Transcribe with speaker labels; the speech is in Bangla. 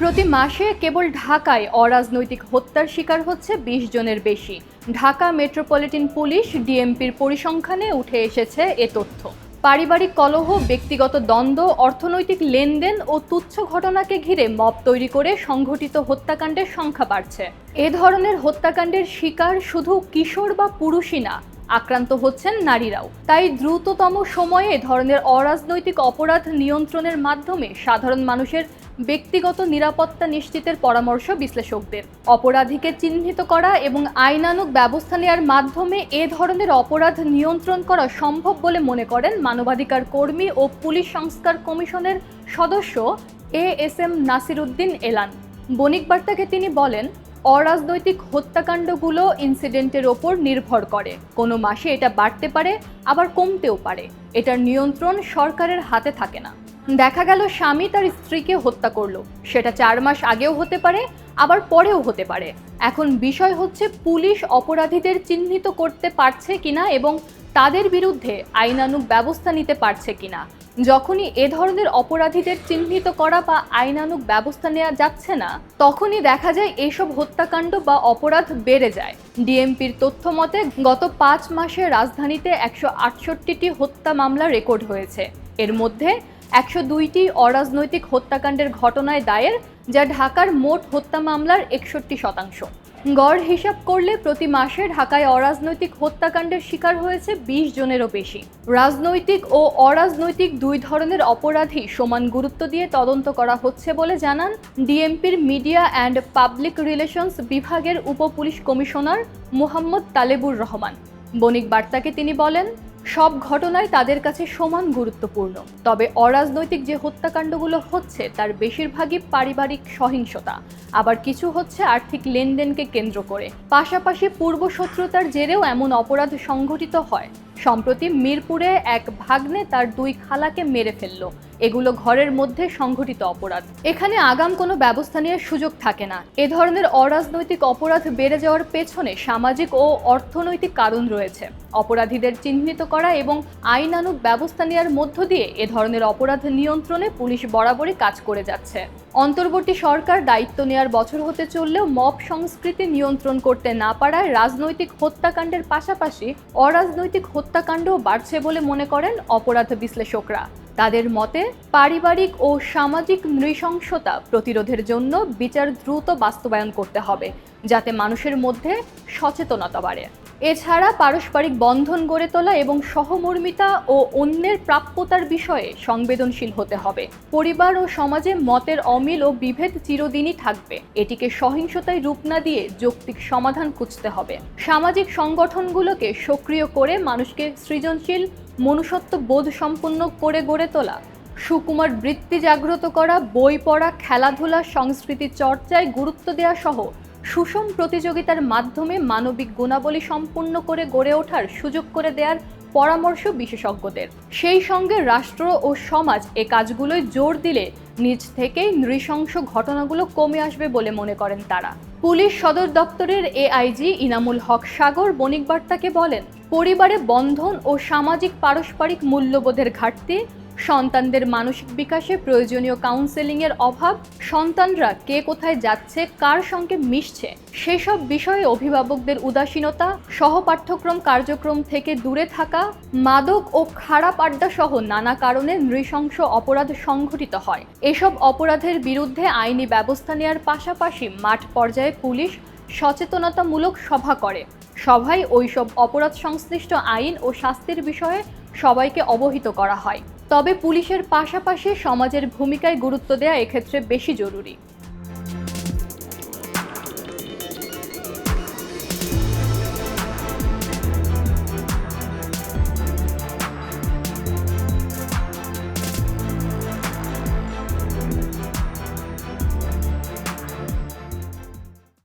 Speaker 1: প্রতি মাসে কেবল ঢাকায় অরাজনৈতিক হত্যার শিকার হচ্ছে বিশ জনের বেশি। ঢাকা মেট্রোপলিটন পুলিশ ডিএমপির পরিসংখ্যানে উঠে এসেছে এ তথ্য। পারিবারিক কলহ, ব্যক্তিগত দ্বন্দ্ব, অর্থনৈতিক লেনদেন ও তুচ্ছ ঘটনাকে ঘিরে মব তৈরি করে সংঘটিত হত্যাকাণ্ডের সংখ্যা বাড়ছে। এ ধরনের হত্যাকাণ্ডের শিকার শুধু কিশোর বা পুরুষই না, আক্রান্ত হচ্ছেন নারীরাও। তাই দ্রুততম সময়ে ধরনের অরাজনৈতিক অপরাধ নিয়ন্ত্রণের মাধ্যমে সাধারণ মানুষের ব্যক্তিগত নিরাপত্তা নিশ্চিতের পরামর্শ বিশ্লেষকদের। অপরাধীকে চিহ্নিত করা এবং আইনানুগ ব্যবস্থা নেওয়ার মাধ্যমে এ ধরনের অপরাধ নিয়ন্ত্রণ করা সম্ভব বলে মনে করেন মানবাধিকার কর্মী ও পুলিশ সংস্কার কমিশনের সদস্য এ এস এম নাসিরুদ্দিন এলান। বণিক বার্তাকে তিনি বলেন, অরাজনৈতিক হত্যাকাণ্ডগুলো ইনসিডেন্টের ওপর নির্ভর করে। কোনো মাসে এটা বাড়তে পারে, আবার কমতেও পারে। এটার নিয়ন্ত্রণ সরকারের হাতে থাকে না। দেখা গেল স্বামী তার স্ত্রীকে হত্যা করল। সেটা চার মাস আগেও হতে পারে, আবার পরেও হতে পারে। এখন বিষয় হচ্ছে, পুলিশ অপরাধীদের চিহ্নিত করতে পারছে কিনা এবং তাদের বিরুদ্ধে আইনানুগ ব্যবস্থা নিতে পারছে কিনা। যখনই এ ধরনের অপরাধীদের চিহ্নিত করা বা আইনানুগ ব্যবস্থা নেওয়া যাচ্ছে না, তখনই দেখা যায় এইসব হত্যাকাণ্ড বা অপরাধ বেড়ে যায়। ডিএমপির তথ্য মতে, গত পাঁচ মাসে রাজধানীতে একশো আটষট্টিটি হত্যা মামলা রেকর্ড হয়েছে। এর মধ্যে একশো দুইটি অরাজনৈতিক হত্যাকাণ্ডের ঘটনায় দায়ের, যা ঢাকার মোট হত্যা মামলার একষট্টি শতাংশ। গড় হিসাব করলে প্রতি মাসে ঢাকায় অরাজনৈতিক হত্যাকাণ্ডের শিকার হয়েছে বিশ জনেরও বেশি। রাজনৈতিক ও অরাজনৈতিক দুই ধরনের অপরাধী সমান গুরুত্ব দিয়ে তদন্ত করা হচ্ছে বলে জানান ডিএমপির মিডিয়া অ্যান্ড পাবলিক রিলেশনস বিভাগের উপ পুলিশ কমিশনার মোহাম্মদ তালেবুর রহমান। বণিক বার্তাকে তিনি বলেন সব ঘটনাই তাদের কাছে সমান গুরুত্বপূর্ণ। তবে অরাজনৈতিক যে হত্যাকাণ্ডগুলো হচ্ছে, তার বেশিরভাগই পারিবারিক সহিংসতা। আবার কিছু হচ্ছে আর্থিক লেনদেনকে কেন্দ্র করে। পাশাপাশি পূর্ব শত্রুতার জেরেও এমন অপরাধ সংঘটিত হয়। সম্প্রতি মিরপুরে এক ভাগ্নে তার দুই খালাকে মেরে ফেলল। এগুলো ঘরের মধ্যে সংঘটিত অপরাধ। এখানে আগাম কোনো ব্যবস্থা নেওয়ার সুযোগ থাকে না। এ ধরনের অরাজনৈতিক অপরাধ বেড়ে যাওয়ার পেছনে সামাজিক ও অর্থনৈতিক কারণ রয়েছে। অপরাধীদের চিহ্নিত করা এবং আইনানুগ ব্যবস্থা নেওয়ার মধ্য দিয়ে এ ধরনের অপরাধ নিয়ন্ত্রণে পুলিশ বরাবরই কাজ করে যাচ্ছে। অন্তর্বর্তী সরকার দায়িত্ব নেওয়ার বছর হতে চললেও মব সংস্কৃতি নিয়ন্ত্রণ করতে না পারায় রাজনৈতিক হত্যাকাণ্ডের পাশাপাশি অরাজনৈতিক হত্যাকাণ্ডও বাড়ছে বলে মনে করেন অপরাধ বিশ্লেষকরা। তাদের মতে পারিবারিক ও সামাজিক নৃশংসতা প্রতিরোধের জন্য বিচার দ্রুত বাস্তবায়ন করতে হবে, যাতে মানুষের মধ্যে সচেতনতা বাড়ে। এছাড়া পারস্পরিক বন্ধন গড়ে তোলা এবং সহমর্মিতা ও অন্যের প্রাপ্যতার বিষয়ে সংবেদনশীল হতে হবে। পরিবার ও সমাজে মতের অমিল ও বিভেদ চিরদিনই থাকবে। এটিকে সহিংসতায় রূপ না দিয়ে যৌক্তিক সমাধান খুঁজতে হবে। সামাজিক সংগঠনগুলোকে সক্রিয় করে মানুষকে সৃজনশীল মনুষ্যত্ব বোধ সম্পন্ন করে গড়ে তোলা। সুকুমার বৃত্তি জাগ্রত করা, বই পড়া, খেলাধুলা, সংস্কৃতি চর্চায় গুরুত্ব দেওয়া সহ সুষম প্রতিযোগিতার মাধ্যমে মানবিক গুণাবলী সম্পূর্ণ করে গড়ে ওঠার সুযোগ করে দেওয়ার পরামর্শ বিশেষজ্ঞদের। সেই সঙ্গে রাষ্ট্র ও সমাজ এ কাজগুলোয় জোর দিলে নিজ থেকেই নৃশংস ঘটনাগুলো কমে আসবে বলে মনে করেন তারা। পুলিশ সদর দপ্তরের এআইজি ইনামুল হক সাগর বণিকবার্তাকে বলেন, পরিবারে বন্ধন ও সামাজিক পারস্পরিক মূল্যবোধের ঘাটতি সন্তানদের মানসিক বিকাশে প্রয়োজনীয় কাউন্সেলিংয়ের অভাব, সন্তানরা কে কোথায় যাচ্ছে, কার সঙ্গে মিশছে, সেসব বিষয়ে অভিভাবকদের উদাসীনতা, সহপাঠ্যক্রম কার্যক্রম থেকে দূরে থাকা, মাদক ও খারাপ আড্ডা সহ নানা কারণে নৃশংস অপরাধ সংঘটিত হয়। এসব অপরাধের বিরুদ্ধে আইনি ব্যবস্থা নেওয়ার পাশাপাশি মাঠ পর্যায়ে পুলিশ সচেতনতামূলক সভা করে। সভায় ওইসব অপরাধ সংশ্লিষ্ট আইন ও শাস্তির বিষয়ে সবাইকে অবহিত করা হয়। তবে পুলিশের পাশাপাশি সমাজের ভূমিকায় গুরুত্ব দেওয়া এক্ষেত্রে বেশি জরুরি।